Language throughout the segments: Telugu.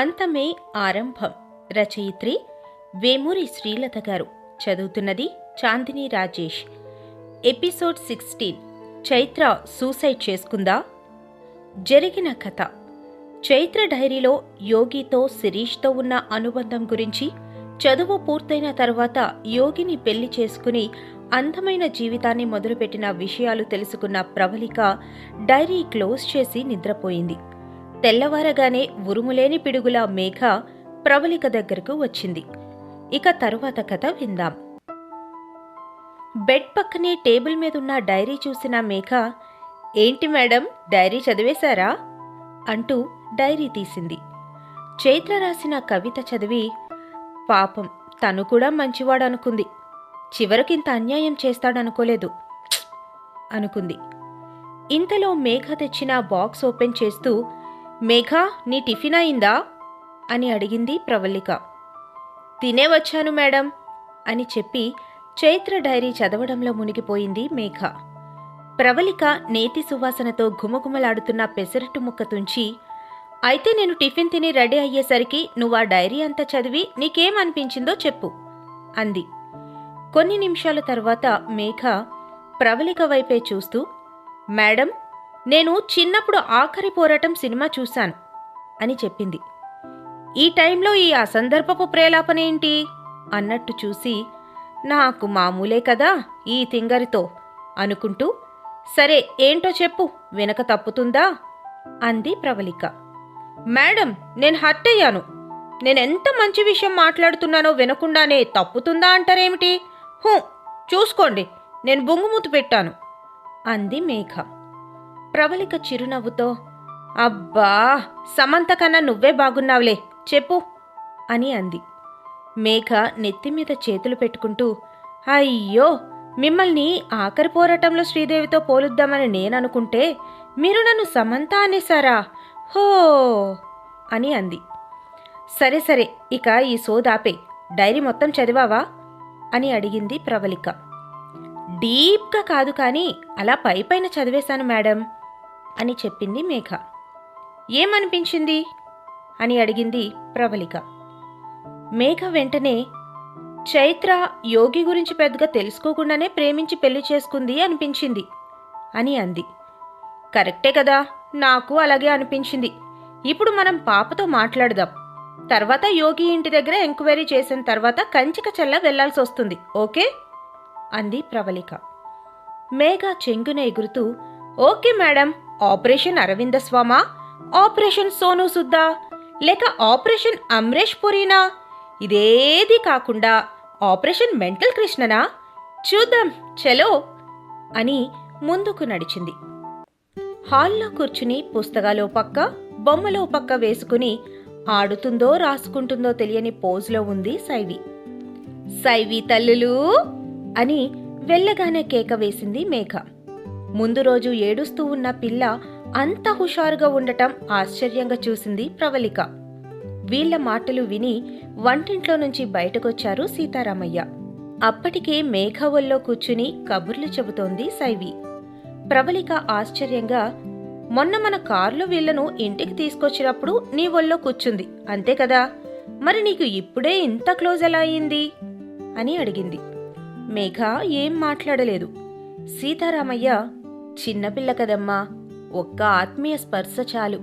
అంతమే ఆరంభం. రచయిత్రి వేమూరి శ్రీలత గారు. చదువుతున్నది Chandini Rajesh. Episode sixteen. Chaitra suicide చేసుకుందా? జరిగిన కథ. చైత్ర డైరీలో యోగితో శిరీష్తో ఉన్న అనుబంధం గురించి చదువు పూర్తయిన తర్వాత యోగిని పెళ్ళి చేసుకుని అందమైన జీవితాన్ని మొదలుపెట్టిన విషయాలు తెలుసుకున్న ప్రవళిక డైరీ క్లోజ్ చేసి నిద్రపోయింది. తెల్లవారగానే ఉరుములేని పిడుగుల మేఘ ప్రవళిక దగ్గరకు వచ్చింది. ఇక తరువాత కథ విందాం. బెడ్ పక్కనే టేబుల్ మీదున్న డైరీ చూసిన మేఘ ఏంటి మేడం డైరీ చదివేశారా? అంటూ డైరీ తీసింది. చైత్ర రాసిన కవిత చదివి పాపం తను కూడా మంచివాడనుకుంది. చివరికింత అన్యాయం చేస్తాడనుకోలేదు. అనుకుంది. ఇంతలో మేఘ తెచ్చిన బాక్స్ ఓపెన్ చేస్తూ మేఘ నీ టిఫిన్ అయిందా? అని అడిగింది ప్రవల్లిక. తినే వచ్చాను మేడం అని చెప్పి చైత్ర డైరీ చదవడంలో మునిగిపోయింది మేఘ. ప్రవళిక నేతి సువాసనతో ఘుమఘుమలాడుతున్న పెసరట్టు ముక్క తుంచి అయితే నేను టిఫిన్ తిని రెడీ అయ్యేసరికి నువ్వు ఆ డైరీ అంతా చదివి నీకేమనిపించిందో చెప్పు అంది. కొన్ని నిమిషాల తర్వాత మేఘ ప్రవళిక వైపే చూస్తూ మేడం నేను చిన్నప్పుడు ఆఖరి పోరాటం సినిమా చూశాను అని చెప్పింది. ఈ టైంలో ఈ అసందర్భపు ప్రేలాపన ఏంటి? అన్నట్టు చూసి నాకు మామూలే కదా ఈ తింగరితో అనుకుంటూ సరే ఏంటో చెప్పు వెనక తప్పుతుందా? అంది ప్రవళిక. మేడం నేను హర్ట్ అయ్యాను నేనెంత మంచి విషయం మాట్లాడుతున్నానో వినకుండానే తప్పుతుందా అంటారేమిటి? హూ చూసుకోండి నేను బొంగుమూత పెట్టాను అంది మేఘ. ప్రవళిక చిరునవ్వుతో అబ్బా సమంత కన్నా నువ్వే బాగున్నావులే చెప్పు అని అంది. మేఘ నెత్తి మీద చేతులు పెట్టుకుంటూ అయ్యో మిమ్మల్ని ఆఖరి పోరాటంలో శ్రీదేవితో పోలుద్దామని నేననుకుంటే మీరు నన్ను సమంత అనేసారా హో! అని అంది. సరే సరే ఇక ఈ సోదాపే డైరీ మొత్తం చదివావా? అని అడిగింది ప్రవళిక డీప్గా కాదు కానీ అలా పై పైన చదివేశాను మేడం. అని చెప్పింది మేఘ. ఏమనిపించింది? అని అడిగింది ప్రవళిక మేఘ వెంటనే చైత్ర యోగి గురించి పెద్దగా తెలుసుకోకుండానే ప్రేమించి పెళ్ళి చేసుకుంది అనిపించింది అని అంది. కరెక్టే కదా నాకు అలాగే అనిపించింది. ఇప్పుడు మనం పాపతో మాట్లాడదాం. తర్వాత యోగి ఇంటి దగ్గర ఎంక్వైరీ చేసిన తర్వాత కంచిక చెల్ల వెళ్ళాల్సి వస్తుంది ఓకే? అంది ప్రవళిక మేఘ చెంగున ఎగురుతూ ఓకే మేడం ఆపరేషన్ అరవింద స్వామా? ఆపరేషన్ సోను సుద్దా? లేక ఆపరేషన్ అమ్రేష్ పురీనా? ఇదేది కాకుండా ఆపరేషన్ మెంటల్ కృష్ణనా? చూద్దాం చలో! అని ముందుకు నడిచింది. హాల్లో కూర్చుని పుస్తకాలో పక్క బొమ్మలో పక్క వేసుకుని ఆడుతుందో రాసుకుంటుందో తెలియని పోజులో ఉంది సైవి. సైవి తల్లులు! అని వెళ్ళగానే కేక వేసింది మేఘ. ముందు రోజు ఏడుస్తూ ఉన్న పిల్ల అంత హుషారుగా ఉండటం ఆశ్చర్యంగా చూసింది ప్రవళిక. వీళ్ళ మాటలు విని వంటింట్లో నుంచి బయటకొచ్చారు సీతారామయ్య. అప్పటికే మేఘ కూర్చుని కబుర్లు చెబుతోంది సైవి. ప్రవళిక ఆశ్చర్యంగా మొన్న మన కారులో వీళ్ళను ఇంటికి తీసుకొచ్చినప్పుడు నీ ఒళ్ళో కూర్చుంది అంతే కదా? మరి నీకు ఇప్పుడే ఇంత క్లోజ్ ఎలా అయింది? అని అడిగింది. మేఘ ఏం మాట్లాడలేదు. సీతారామయ్య చిన్నపిల్ల కదమ్మా ఒక్క ఆత్మీయ స్పర్శ చాలు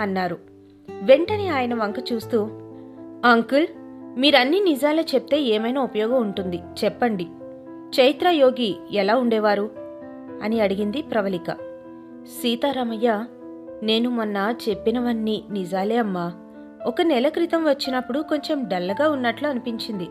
అన్నారు. వెంటనే ఆయన వంక చూస్తూ అంకుల్ మీరన్ని నిజాలే చెప్తే ఏమైనా ఉపయోగం ఉంటుంది చెప్పండి. చైత్ర యోగి ఎలా ఉండేవారు? అని అడిగింది ప్రవళిక. సీతారామయ్య నేను మొన్న చెప్పినవన్నీ నిజాలే అమ్మా. ఒక నెల క్రితం వచ్చినప్పుడు కొంచెం డల్లగా ఉన్నట్లు అనిపించింది.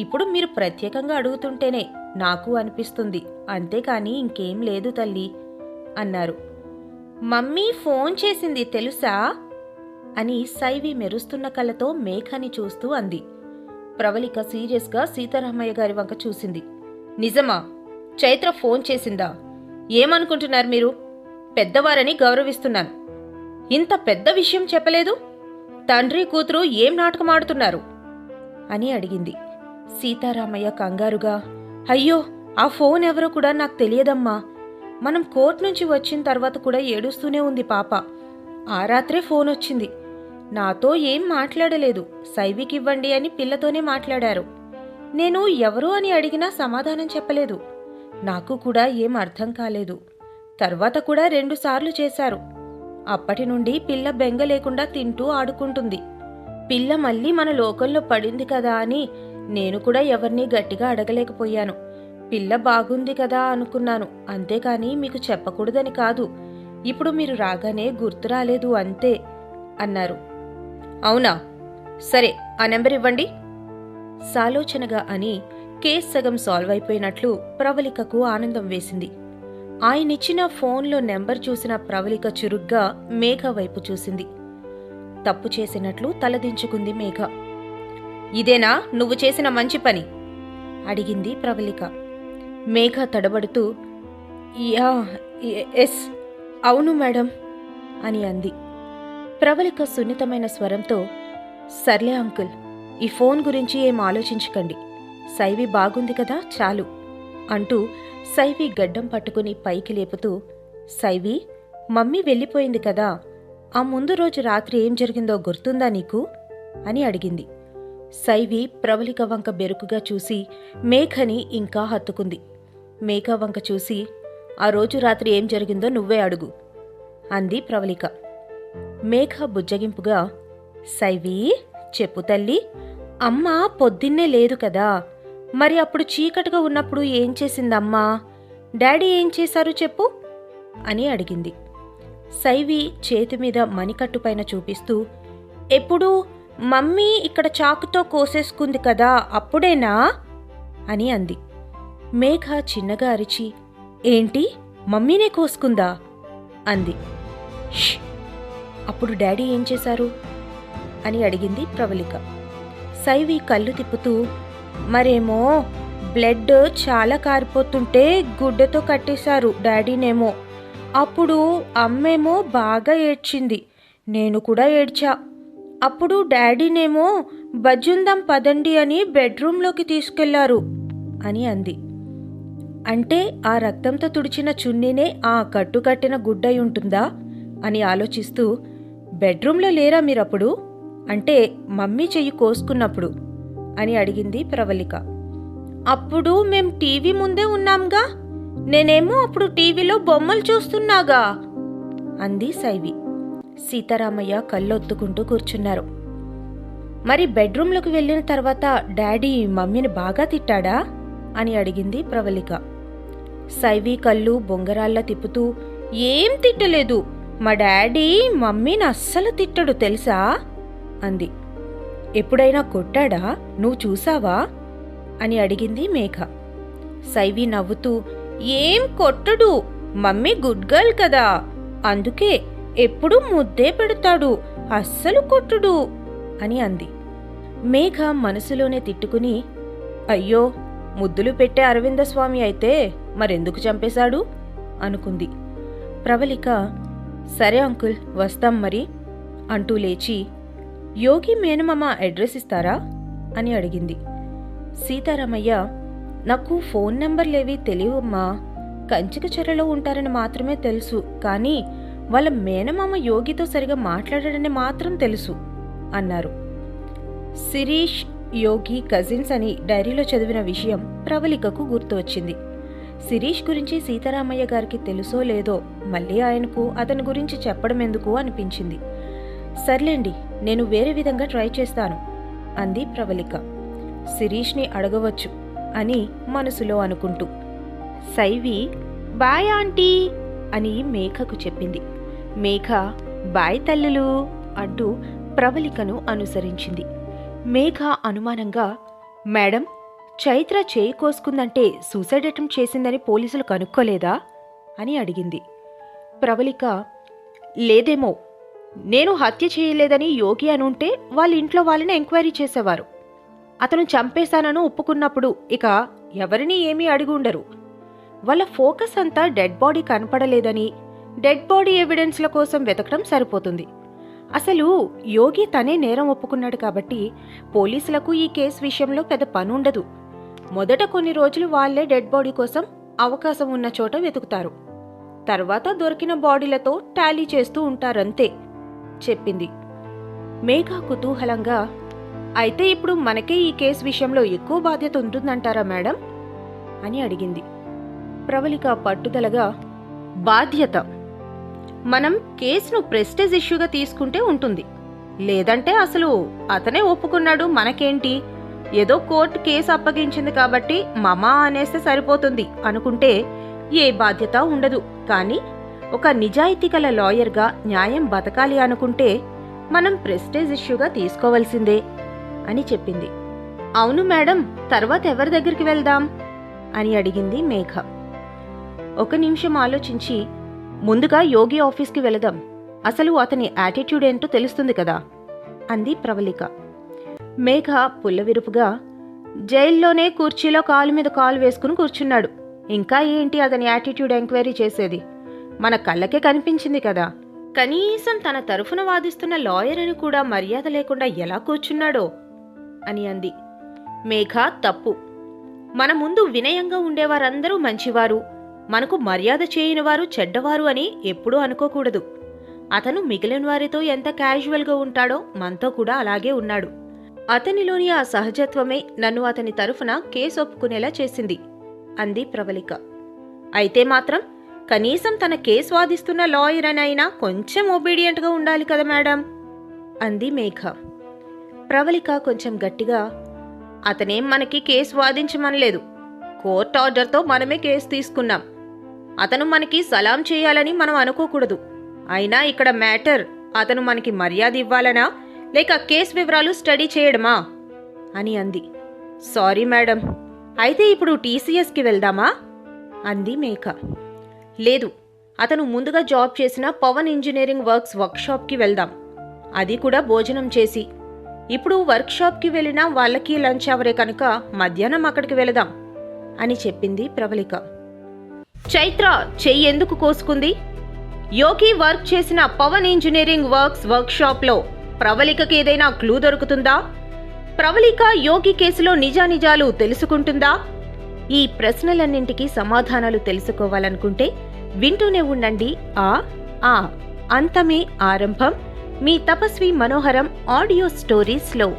ఇప్పుడు మీరు ప్రత్యేకంగా అడుగుతుంటేనే నాకు అనిపిస్తుంది. అంతేకాని ఇంకేం లేదు తల్లి అన్నారు. మమ్మీ ఫోన్ చేసింది తెలుసా? అని సైవి మెరుస్తున్న కళ్ళతో మేఘని చూస్తూ అంది. ప్రవళిక సీరియస్గా సీతారామయ్య గారి వంక చూసింది. నిజమా? చైత్ర ఫోన్ చేసిందా? ఏమనుకుంటున్నారు మీరు? పెద్దవారని గౌరవిస్తున్నాను. ఇంత పెద్ద విషయం చెప్పలేదు? తండ్రి కూతురు ఏం నాటకం ఆడుతున్నారు? అని అడిగింది. సీతారామయ్య కంగారుగా అయ్యో ఆ ఫోన్ ఎవరో కూడా నాకు తెలియదమ్మా. మనం కోర్ట్ నుంచి వచ్చిన తర్వాత కూడా ఏడుస్తూనే ఉంది పాప. ఆ రాత్రే ఫోన్ వచ్చింది. నాతో ఏం మాట్లాడలేదు. సైవికి ఇవ్వండి అని పిల్లతోనే మాట్లాడారు. నేను ఎవరు అని అడిగినా సమాధానం చెప్పలేదు. నాకు కూడా ఏం అర్థం కాలేదు. తర్వాత కూడా రెండుసార్లు చేశారు. అప్పటి నుండి పిల్ల బెంగ లేకుండా తింటూ ఆడుకుంటుంది. పిల్ల మళ్ళీ మన లోకంలో పడింది కదా అని నేను కూడా ఎవరిని గట్టిగా అడగలేకపోయాను. పిల్ల బాగుంది కదా అనుకున్నాను. అంతేకాని మీకు చెప్పకూడదని కాదు. ఇప్పుడు మీరు రాగానే గుర్తు రాలేదు అంతే అన్నారు. అవునా? సరే ఆ నెంబర్ ఇవ్వండి. సాలోచనగా అని కేస్ సగం సాల్వ్ అయిపోయినట్లు ప్రవళికకు ఆనందం వేసింది. ఆయనిచ్చిన ఫోన్లో నెంబర్ చూసిన ప్రవళిక చురుగ్గా మేఘ వైపు చూసింది. తప్పు చేసినట్లు తలదించుకుంది మేఘ. ఇదేనా నువ్వు చేసిన మంచి పని? అడిగింది ప్రవళిక మేఘ తడబడుతూ యా ఎస్ అవును మేడం అని అంది. ప్రవళిక సున్నితమైన స్వరంతో సర్లే అంకుల్ ఈ ఫోన్ గురించి ఏం ఆలోచించకండి. సైవి బాగుంది కదా చాలు అంటూ సైవి గడ్డం పట్టుకుని పైకి లేపుతూ సైవి మమ్మీ వెళ్ళిపోయింది కదా ఆ ముందు రోజు రాత్రి ఏం జరిగిందో గుర్తుందా నీకు? అని అడిగింది. శైవి ప్రవళిక వంక బెరుకుగా చూసి మేఘని ఇంకా హత్తుకుంది. మేఘ వంక చూసి ఆ రోజు రాత్రి ఏం జరిగిందో నువ్వే అడుగు అంది ప్రవళిక మేఘ బుజ్జగింపుగా శైవి చెప్పు తల్లి అమ్మ పొద్దున్నే లేదు కదా మరి అప్పుడు చీకటిగా ఉన్నప్పుడు ఏం చేసిందమ్మా? డాడీ ఏం చేశారు చెప్పు అని అడిగింది. సైవి చేతి మీద మణికట్టు పైన చూపిస్తూ ఎప్పుడూ మమ్మీ ఇక్కడ చాకుతో కోసేసుకుంది కదా అప్పుడేనా? అని అంది. మేఘ చిన్నగా అరిచి ఏంటి? మమ్మీనే కోసుకుందా? అంది. అప్పుడు డాడీ ఏం చేశారు? అని అడిగింది ప్రవళిక. సైవి కళ్ళు తిప్పుతూ మరేమో బ్లడ్ చాలా కారిపోతుంటే గుడ్డతో కట్టేశారు డాడీనేమో. అప్పుడు అమ్మేమో బాగా ఏడ్చింది. నేను కూడా ఏడ్చా. అప్పుడు డాడీనేమో బజ్జుందాం పదండి అని బెడ్రూమ్లోకి తీసుకెళ్ళారు అని అంది. అంటే ఆ రక్తంతో తుడిచిన చున్నీనే ఆ కట్టుకట్టిన గుడ్డై ఉంటుందా అని ఆలోచిస్తూ బెడ్రూమ్లో లేరా మీరప్పుడు? అంటే మమ్మీ చెయ్యి కోసుకున్నప్పుడు అని అడిగింది ప్రవళిక. అప్పుడు మేం టీవీ ముందే ఉన్నాంగా? నేనేమో అప్పుడు టీవీలో బొమ్మలు చూస్తున్నాగా అంది సైవి. సీతారామయ్య కళ్ళొత్తుకుంటూ కూర్చున్నారు. మరి బెడ్రూమ్లోకి వెళ్ళిన తర్వాత డాడీ మమ్మీని బాగా తిట్టాడా? అని అడిగింది ప్రవళిక. సైవి కళ్ళు బొంగరాల్లా తిప్పుతూ ఏం తిట్టలేదు. మా డాడీ మమ్మీని అస్సలు తిట్టడు తెలుసా? అంది. ఎప్పుడైనా కొట్టాడా? నువ్వు చూసావా? అని అడిగింది మేఘ. సైవి నవ్వుతూ ఏం కొట్టడు. మమ్మీ గుడ్ గర్ల్ కదా. అందుకే ఎప్పుడూ ముద్దే పెడతాడు అస్సలు కొట్టుడు అని అంది. మేఘ మనసులోనే తిట్టుకుని అయ్యో ముద్దులు పెట్టే అరవింద స్వామి అయితే మరెందుకు చంపేశాడు? అనుకుంది. ప్రవళిక సరే అంకుల్ వస్తాం మరి అంటూ లేచి యోగి మేనమామ అడ్రస్ ఇస్తారా? అని అడిగింది. సీతారామయ్య నాకు ఫోన్ నెంబర్లేవి తెలియవమ్మా కంచిక చెరలో ఉంటారని మాత్రమే తెలుసు కానీ వాళ్ళ మేనమామ యోగితో సరిగా మాట్లాడాడని మాత్రం తెలుసు అన్నారు. శిరీష్ యోగి కజిన్స్ అని డైరీలో చదివిన విషయం ప్రవళికకు గుర్తు వచ్చింది. శిరీష్ గురించి సీతారామయ్య గారికి తెలుసో లేదో మళ్ళీ ఆయనకు అతని గురించి చెప్పడం ఎందుకు అనిపించింది. సర్లేండి నేను వేరే విధంగా ట్రై చేస్తాను అంది ప్రవళిక. శిరీష్ని అడగవచ్చు అని మనసులో అనుకుంటూ. సైవి బాయ్ ఆంటీ అని మేఘకు చెప్పింది. మేఘ బాయ్ తల్లులు అంటూ ప్రవళికను అనుసరించింది. మేఘ అనుమానంగా మేడం చైత్ర చేయి కోసుకుందంటే సూసైడ్ అటెంప్ట్ చేసిందని పోలీసులు కనుక్కోలేదా? అని అడిగింది. ప్రవళిక లేదేమో నేను హత్య చేయలేదని యోగి అని ఉంటే వాళ్ళ ఇంట్లో వాళ్ళని ఎంక్వైరీ చేసేవారు. అతను చంపేశానని ఒప్పుకున్నప్పుడు ఇక ఎవరిని ఏమీ అడిగి ఉండరు వాళ్ళ ఫోకస్ అంతా డెడ్ బాడీ కనపడలేదని డెడ్ బాడీ ఎవిడెన్స్ల కోసం వెతకడం సరిపోతుంది. అసలు యోగి తనే నేరం ఒప్పుకున్నాడు కాబట్టి పోలీసులకు ఈ కేసు విషయంలో పెద్ద పని ఉండదు. మొదట కొన్ని రోజులు వాళ్ళే డెడ్ బాడీ కోసం అవకాశం ఉన్న చోట వెతుకుతారు. తర్వాత దొరికిన బాడీలతో టాలీ చేస్తూ ఉంటారంతే చెప్పింది. మేఘ కుతూహలంగా అయితే ఇప్పుడు మనకే ఈ కేసు విషయంలో ఎక్కువ బాధ్యత ఉంటుందంటారా మేడం? అని అడిగింది. ప్రవళిక పట్టుదలగా బాధ్యత. మనం కేసును ప్రెస్టేజ్ ఇష్యూగా తీసుకుంటే ఉంటుంది. లేదంటే అసలు అతనే ఒప్పుకున్నాడు మనకేంటి? ఏదో కోర్టు కేసు అప్పగించింది కాబట్టి మమా అనేస్తే సరిపోతుంది అనుకుంటే ఏ బాధ్యత ఉండదు. కానీ ఒక నిజాయితీ గల లాయర్గా న్యాయం బతకాలి అనుకుంటే మనం ప్రెస్టేజ్ ఇష్యూగా తీసుకోవాల్సిందే అని చెప్పింది. అవును మేడం తర్వాత ఎవరి దగ్గరికి వెళ్దాం? అని అడిగింది మేఘ. ఒక నిమిషం ఆలోచించి ముందుగా యోగి ఆఫీస్కి వెళదాం. అసలు అతని యాటిట్యూడ్ ఏంటో తెలుస్తుంది కదా అంది ప్రవళిక. మేఘ పుల్లవిరుపుగా జైల్లోనే కుర్చీలో కాలు మీద కాలు వేసుకుని కూర్చున్నాడు. ఇంకా ఏంటి అతని యాటిట్యూడ్ ఎంక్వైరీ చేసేది? మన కళ్ళకే కనిపించింది కదా. కనీసం తన తరఫున వాదిస్తున్న లాయర్ అని కూడా మర్యాద లేకుండా ఎలా కూర్చున్నాడో? అని అంది. మేఘ తప్పు. మన ముందు వినయంగా ఉండేవారందరూ మంచివారు. మనకు మర్యాద చేయని వారు చెడ్డవారు అని ఎప్పుడూ అనుకోకూడదు. అతను మిగిలిన వారితో ఎంత క్యాజువల్గా ఉంటాడో మనతో కూడా అలాగే ఉన్నాడు. అతనిలోని ఆ సహజత్వమే నన్ను అతని తరఫున కేసు ఒప్పుకునేలా చేసింది అంది ప్రవళిక. అయితే మాత్రం కనీసం తన కేసు వాదిస్తున్న లాయర్ అని అయినా కొంచెం ఒబీడియంట్గా ఉండాలి కదా మేడం అంది మేఘ. ప్రవళిక కొంచెం గట్టిగా అతనేం మనకి కేసు వాదించమనలేదు. కోర్ట్ ఆర్డర్తో మనమే కేసు తీసుకున్నాం. అతను మనకి సలాం చేయాలని మనం అనుకోకూడదు. అయినా ఇక్కడ మ్యాటర్ అతను మనకి మర్యాద ఇవ్వాలనా? లేక కేసు వివరాలు స్టడీ చేయడమా? అని అంది. Sorry madam. అయితే ఇప్పుడు టీసీఎస్కి వెళ్దామా? అంది మేఘ లేదు. అతను ముందుగా జాబ్ చేసిన పవన్ ఇంజనీరింగ్ వర్క్స్ వర్క్షాప్కి వెళ్దాం. అది కూడా భోజనం చేసి. ఇప్పుడు వర్క్షాప్కి వెళ్ళినా వాళ్ళకి లంచ్ అవరే కనుక మధ్యాహ్నం అక్కడికి వెళదాం అని చెప్పింది ప్రవళిక. చైత్ర చెయ్యి ఎందుకు కోసుకుంది? యోగి వర్క్ చేసిన పవన్ ఇంజనీరింగ్ వర్క్స్ వర్క్షాప్లో ప్రవళికకి ఏదైనా క్లూ దొరుకుతుందా? ప్రవళిక యోగి కేసులో నిజానిజాలు తెలుసుకుంటుందా? ఈ ప్రశ్నలన్నింటికీ సమాధానాలు తెలుసుకోవాలనుకుంటే వింటూనే ఉండండి. ఆ ఆ అంతమే ఆరంభం. మీ తపస్వి మనోహరం ఆడియో స్టోరీస్లో.